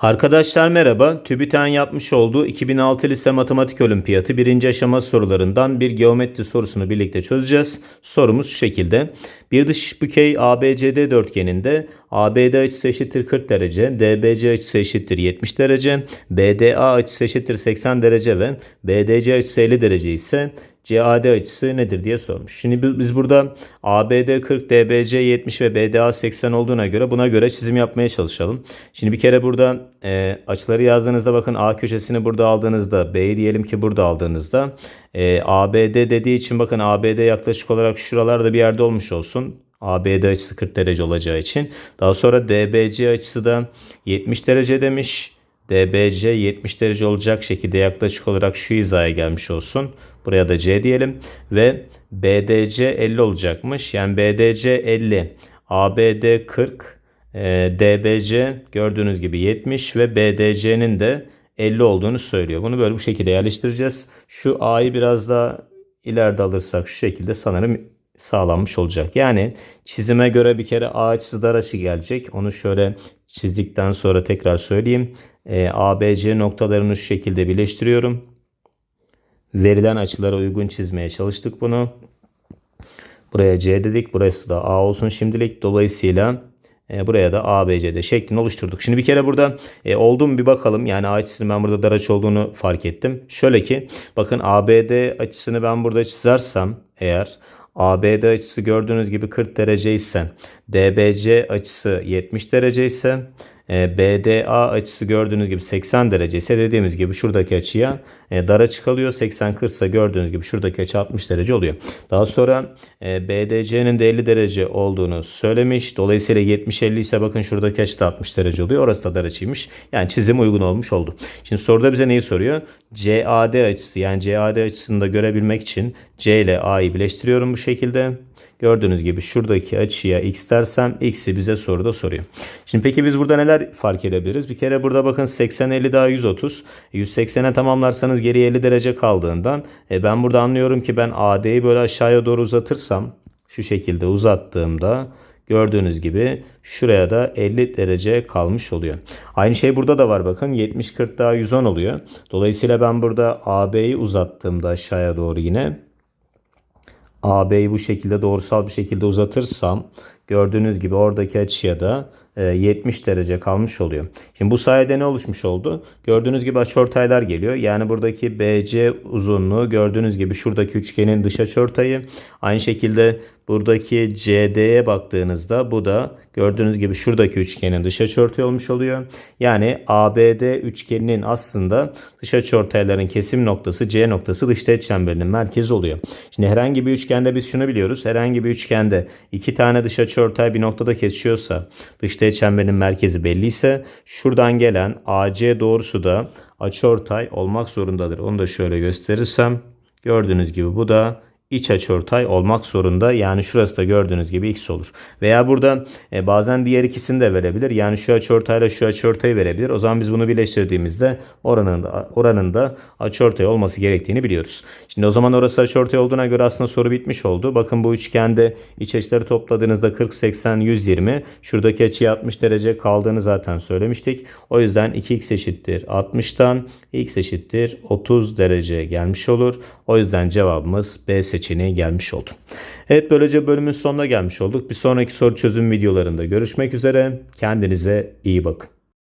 Arkadaşlar merhaba. TÜBİTAK'ın yapmış olduğu 2006 Lise Matematik Olimpiyatı birinci aşama sorularından bir geometri sorusunu birlikte çözeceğiz. Sorumuz şu şekilde. Bir dış bükey ABCD dörtgeninde ABD açısı eşittir 40 derece, DBC açısı eşittir 70 derece, BDA açısı eşittir 80 derece ve BDC açısı 50 derece ise CAD açısı nedir diye sormuş. Şimdi bi- biz burada ABD 40, DBC 70 ve BDA 80 olduğuna göre buna göre çizim yapmaya çalışalım. Şimdi bir kere burada e, açıları yazdığınızda bakın A köşesini burada aldığınızda B'yi diyelim ki burada aldığınızda e, ABD dediği için bakın ABD yaklaşık olarak şuralarda bir yerde olmuş olsun. ABD açısı 40 derece olacağı için. Daha sonra DBC açısı da 70 derece demiş. DBC 70 derece olacak şekilde yaklaşık olarak şu hizaya gelmiş olsun. Buraya da C diyelim. Ve BDC 50 olacakmış. Yani BDC 50, ABD 40, e, DBC gördüğünüz gibi 70 ve BDC'nin de 50 olduğunu söylüyor. Bunu böyle bu şekilde yerleştireceğiz. Şu A'yı biraz daha ileride alırsak şu şekilde sanırım sağlanmış olacak. Yani çizime göre bir kere A açısı dar açı gelecek. Onu şöyle çizdikten sonra tekrar söyleyeyim. E, ABC noktalarını şu şekilde birleştiriyorum. Verilen açılara uygun çizmeye çalıştık bunu. Buraya C dedik. Burası da A olsun şimdilik. Dolayısıyla e, buraya da ABCD şeklini oluşturduk. Şimdi bir kere burada e, oldu bir bakalım. Yani A açısının ben burada dar açı olduğunu fark ettim. Şöyle ki bakın ABD açısını ben burada çizersem eğer ABD açısı gördüğünüz gibi 40 derece ise DBC açısı 70 derece ise e, BDA açısı gördüğünüz gibi 80 derece ise dediğimiz gibi şuradaki açıya e, dar açı kalıyor. 80 40 ise gördüğünüz gibi şuradaki açı 60 derece oluyor. Daha sonra e, BDC'nin de 50 derece olduğunu söylemiş. Dolayısıyla 70 50 ise bakın şuradaki açı da 60 derece oluyor. Orası da dar açıymış. Yani çizim uygun olmuş oldu. Şimdi soruda bize neyi soruyor? CAD açısı yani CAD açısını da görebilmek için C ile A'yı birleştiriyorum bu şekilde. Gördüğünüz gibi şuradaki açıya x dersem x'i bize soruda soruyor. Şimdi peki biz burada neler fark edebiliriz? Bir kere burada bakın 80 50 daha 130. 180'e tamamlarsanız geriye 50 derece kaldığından e, ben burada anlıyorum ki ben AD'yi böyle aşağıya doğru uzatırsam şu şekilde uzattığımda Gördüğünüz gibi şuraya da 50 derece kalmış oluyor. Aynı şey burada da var bakın 70 40 daha 110 oluyor. Dolayısıyla ben burada AB'yi uzattığımda aşağıya doğru yine AB'yi bu şekilde doğrusal bir şekilde uzatırsam gördüğünüz gibi oradaki açıya da e, 70 derece kalmış oluyor. Şimdi bu sayede ne oluşmuş oldu? Gördüğünüz gibi açıortaylar geliyor. Yani buradaki BC uzunluğu gördüğünüz gibi şuradaki üçgenin dış açıortayı. Aynı şekilde buradaki CD'ye baktığınızda bu da gördüğünüz gibi şuradaki üçgenin dış açıortay olmuş oluyor. Yani ABD üçgeninin aslında dış açıortayların kesim noktası C noktası dış teğet çemberinin merkezi oluyor. Şimdi herhangi bir üçgende biz şunu biliyoruz. Herhangi bir üçgende iki tane dış açıortay bir noktada kesişiyorsa dış teğet çemberinin merkezi belliyse şuradan gelen AC doğrusu da açıortay olmak zorundadır. Onu da şöyle gösterirsem gördüğünüz gibi bu da iç açıortay olmak zorunda. Yani şurası da gördüğünüz gibi x olur. Veya burada e, bazen diğer ikisini de verebilir. Yani şu açıortayla şu açıortayı verebilir. O zaman biz bunu birleştirdiğimizde oranın da, oranın da açıortay olması gerektiğini biliyoruz. Şimdi o zaman orası açıortay olduğuna göre aslında soru bitmiş oldu. Bakın bu üçgende iç açıları topladığınızda 40, 80, 120. Şuradaki açıya 60 derece kaldığını zaten söylemiştik. O yüzden 2x eşittir 60'tan x eşittir 30 derece gelmiş olur. O yüzden cevabımız B seçeneği gelmiş oldu. Evet böylece bölümün sonuna gelmiş olduk. Bir sonraki soru çözüm videolarında görüşmek üzere. Kendinize iyi bakın.